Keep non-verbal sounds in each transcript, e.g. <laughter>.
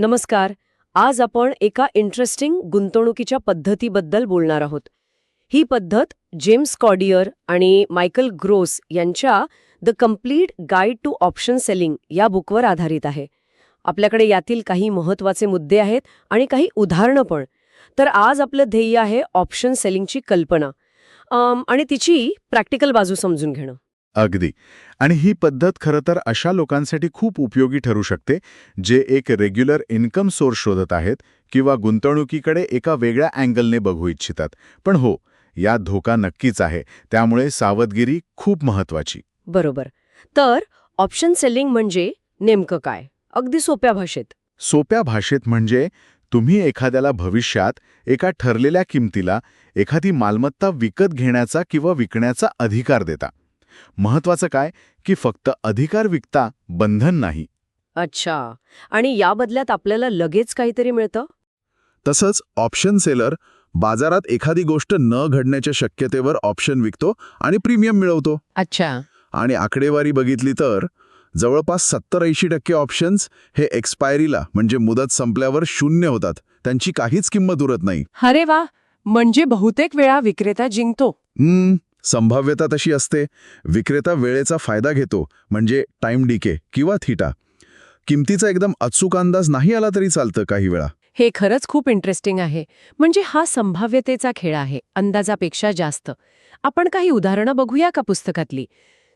नमस्कार आज आपण एका इंटरेस्टिंग गुंतवणुकीच्या पद्धतीबद्दल बोलणार आहोत. ही पद्धत जेम्स कॉडियर आणि मायकल ग्रोस यांच्या the complete guide to option selling या बुकवर आधारित आहे. आपल्याकडे यातील काही महत्त्वाचे मुद्दे आहेत आणि काही उदाहरणं पण. तर आज आपलं ध्येय आहे ऑप्शन सेलिंगची कल्पना. आणि तिची प्रॅक्टिकल बाजू समजून घेणं. अगदी. आणि ही पद्धत खरं तर अशा लोकांसाठी खूप उपयोगी ठरू शकते जे एक रेग्युलर इन्कम सोर्स शोधत आहेत किंवा गुंतवणुकीकडे एका वेगळ्या अँगलने बघू इच्छितात. पण हो यात धोका नक्कीच आहे. त्यामुळे सावधगिरी खूप महत्वाची बरोबर. तर ऑप्शन सेलिंग म्हणजे नेमकं काय? अगदी सोप्या भाषेत. सोप्या भाषेत म्हणजे तुम्ही एखाद्याला भविष्यात एका ठरलेल्या किमतीला एखादी मालमत्ता विकत घेण्याचा किंवा विकण्याचा अधिकार देता. महत्वाचं काय? की फक्त अधिकार विकता बंधन नाही. अच्छा. आणि या बदल्यात आपल्याला लगेच काहीतरी मिळतं? तसंच ऑप्शन सेलर बाजारात एखादी गोष्ट न घडण्याच्या शक्यतेवर ऑप्शन विकतो आणि प्रीमियम मिळवतो. अच्छा. आणि आकडेवारी बघितली तर जवळपास सत्तर ऐंशी टक्के ऑप्शन्स हे एक्सपायरीला म्हणजे मुदत संपल्यावर शून्य होतात. त्यांची काहीच किंमत उरत नाही. अरे वा! म्हणजे बहुतेक वेळा विक्रेता जिंकतो. हम्म. संभाव्यता तशी असते. विक्रेता वेळेचा फायदा घेतो म्हणजे टाइम डिके किंवा थिटा. किमतीचा एकदम अचूक अंदाज नाही आला तरी चालतं काही वेळा. हे खरंच खूप इंटरेस्टिंग आहे. म्हणजे हा संभाव्यतेचा खेळ आहे अंदाजापेक्षा जास्त. आपण काही उदाहरणं बघूया का पुस्तकातली?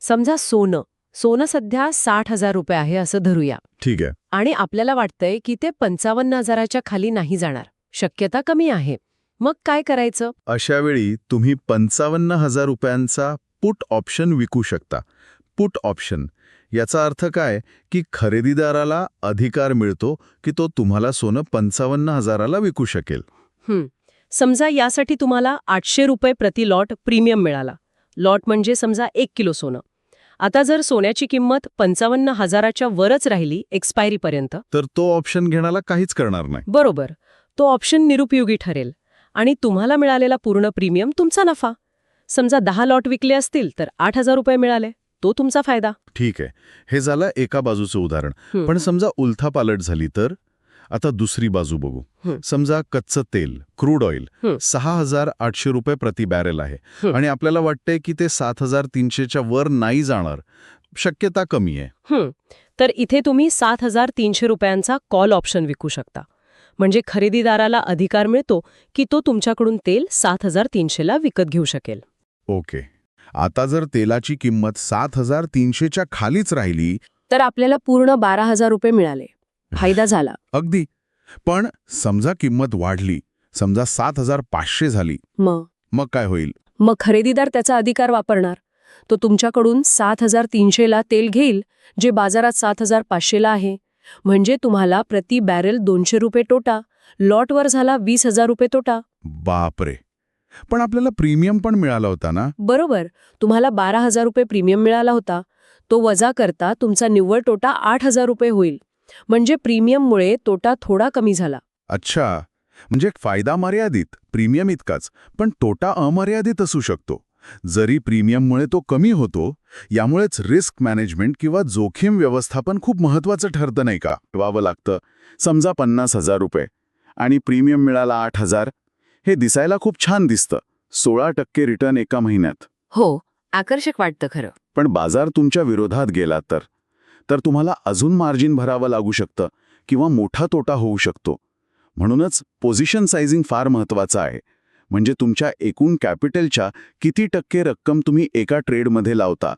समजा सोनं. सोनं सध्या साठ हजार रुपये आहे असं धरूया. ठीक आहे. आणि आपल्याला वाटतंय की ते पंचावन्न हजाराच्या खाली नाही जाणार. शक्यता कमी आहे. मग काय करायचं? अशा वेळी तुम्ही पंचावन्न हजार रुपयांचा पुट ऑप्शन विकू शकता. Put option. याचा अर्थ काय? की खरेदीदाराला अधिकार मिळतो की तो तुम्हाला सोनं पंचावन्न हजाराला विकू शकेल. समजा यासाठी तुम्हाला आठशे रुपये प्रति लॉट प्रीमियम मिळाला. लॉट म्हणजे समजा एक किलो सोनं. आता जर सोन्याची किंमत पंचावन्न हजाराच्या वरच राहिली एक्सपायरीपर्यंत. तर तो ऑप्शन घेण्याला काहीच करणार नाही. बरोबर. तो ऑप्शन निरुपयोगी ठरेल. आणि तुम्हाला मिळालेला पूर्ण प्रीमियम तुमचा नफा. समजा दहा लॉट विकले असतील तर आठ हजार रुपये मिळाले. तो तुमचा फायदा. ठीक आहे. हे झालं एका बाजूचं उदाहरण. पण समजा उलथापालट झाली तर? आता दुसरी बाजू बघू. समजा कच्चं तेल क्रूड ऑइल. सहा हजार आठशे रुपये प्रति बॅरेल आहे. आणि आपल्याला वाटतंय की ते सात हजार तीनशेच्या वर नाही जाणार. शक्यता कमी आहे. तर इथे तुम्ही सात हजार तीनशे रुपयांचा कॉल ऑप्शन विकू शकता. म्हणजे खरेदीदाराला अधिकार मिळतो की तो तुमच्याकडून तेल सात हजार तीनशेला विकत घेऊ शकेल. ओके. आता जर तेलाची किंमत सात हजार तीनशेच्या खालीच राहिली. तर आपल्याला पूर्ण बारा हजार रुपये मिळाले. फायदा झाला. <laughs> अगदी. पण समजा किंमत वाढली समजा सात हजार पाचशे झाली. मग? मग काय होईल? मग खरेदीदार त्याचा अधिकार वापरणार. तो तुमच्याकडून सात हजार तीनशेला तेल घेईल जे बाजारात सात हजार पाचशेला आहे. म्हणजे तुम्हाला प्रति बॅरेल दोनशे रुपये तोटा लॉटवर झाला वीस हजार रुपये तोटा. बापरे. पण आपल्याला प्रीमियम पण मिळाला होता ना? बरोबर तुम्हाला बारा हजार रुपये प्रीमियम मिळाला होता. तो वजा करता तुमचा निव्वळ तोटा आठ हजार रुपये होईल. म्हणजे प्रीमियममुळे तोटा थोडा कमी झाला. अच्छा. म्हणजे फायदा मर्यादित प्रीमियम इतकाच पण तोटा अमर्यादित असू शकतो. जरी प्रीमियममुळे तो कमी होतो यामुळेच रिस्क मॅनेजमेंट किंवा जोखीम व्यवस्थापन खूप महत्वाचं ठरतं नाही का? ठेवावं लागतं. समजा पन्नास हजार रुपये आणि प्रीमियम मिळाला आठ हजार हे दिसायला खूप छान दिसतं. सोळा टक्के रिटर्न एका महिन्यात. हो आकर्षक वाटतं खरं. पण बाजार तुमच्या विरोधात गेला तर? तर तुम्हाला अजून मार्जिन भरावं लागू शकतं किंवा मोठा तोटा होऊ शकतो. म्हणूनच पोझिशन सायझिंग फार महत्वाचं आहे. म्हणजे तुमच्या एकूण कॅपिटलच्या किती टक्के रक्कम तुम्ही एका ट्रेडमध्ये लावता?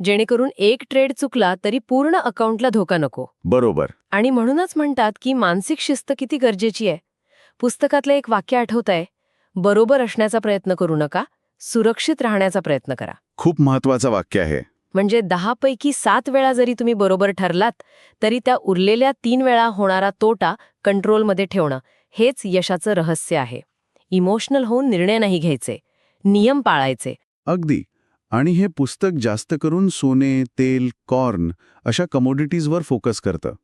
जेणेकरून एक ट्रेड चुकला तरी पूर्ण अकाउंटला धोका नको. बरोबर. आणि म्हणूनच म्हणतात की मानसिक शिस्त किती गरजेची आहे. पुस्तकातलं एक वाक्य आठवत आहे बरोबर असण्याचा प्रयत्न करू नका सुरक्षित राहण्याचा प्रयत्न करा. खूप महत्वाचं वाक्य आहे. म्हणजे दहापैकी सात वेळा जरी तुम्ही बरोबर ठरलात तरी त्या उरलेल्या तीन वेळा होणारा तोटा कंट्रोलमध्ये ठेवणं हेच यशाचं रहस्य आहे. इमोशनल होऊन निर्णय नाही घ्यायचे. नियम पाळायचे. अगदी. आणि हे पुस्तक जास्त करून सोने तेल कॉर्न अशा कमोडिटीजवर फोकस करतं.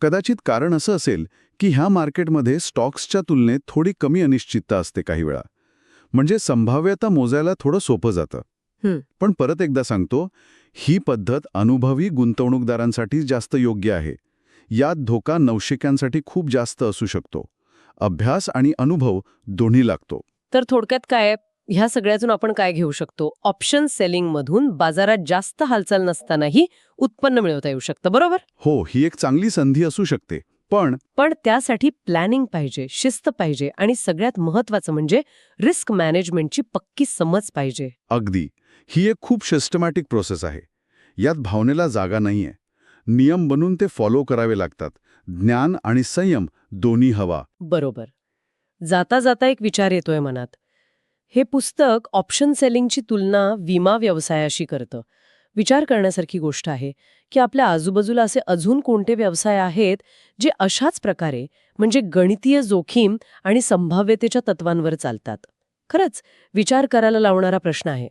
कदाचित कारण असं असेल की ह्या मार्केटमध्ये स्टॉक्सच्या तुलनेत थोडी कमी अनिश्चितता असते काही वेळा म्हणजे संभाव्यता मोजायला थोडं सोपं जातं. पण परत एकदा सांगतो ही पद्धत अनुभवी गुंतवणूकदारांसाठी जास्त योग्य आहे. यात धोका नवशिक्यांसाठी खूप जास्त असू शकतो. अभ्यास आणि अनुभव दोन्ही लागतो. तर थोडक्यात काय ह्या सगळ्यातून आपण काय घेऊ शकतो? ऑप्शन सेलिंग मधून बाजारात जास्त हालचाल नसतानाही उत्पन्न मिळवता येऊ शकतं बरोबर? हो ही एक चांगली संधी असू शकते. पण पण त्यासाठी प्लॅनिंग पाहिजे शिस्त पाहिजे आणि सगळ्यात महत्वाचं म्हणजे रिस्क मॅनेजमेंटची पक्की समज पाहिजे. अगदी. ही एक खूप सिस्टमॅटिक प्रोसेस आहे. यात भावनेला जागा नाहीये. नियम बनून ते फॉलो करावे लागतात. ज्ञान आणि संयम दोन्ही हवा. बरोबर. जाता जाता एक विचार येतोय मनात. हे पुस्तक ऑप्शन सेलिंगची तुलना विमा व्यवसायाशी करतं. विचार करण्यासारखी गोष्ट आहे की आपल्या आजूबाजूला असे अजून कोणते व्यवसाय आहेत जे अशाच प्रकारे म्हणजे गणितीय जोखीम आणि संभाव्यतेच्या तत्वांवर चालतात. खरंच विचार करायला लावणारा प्रश्न आहे.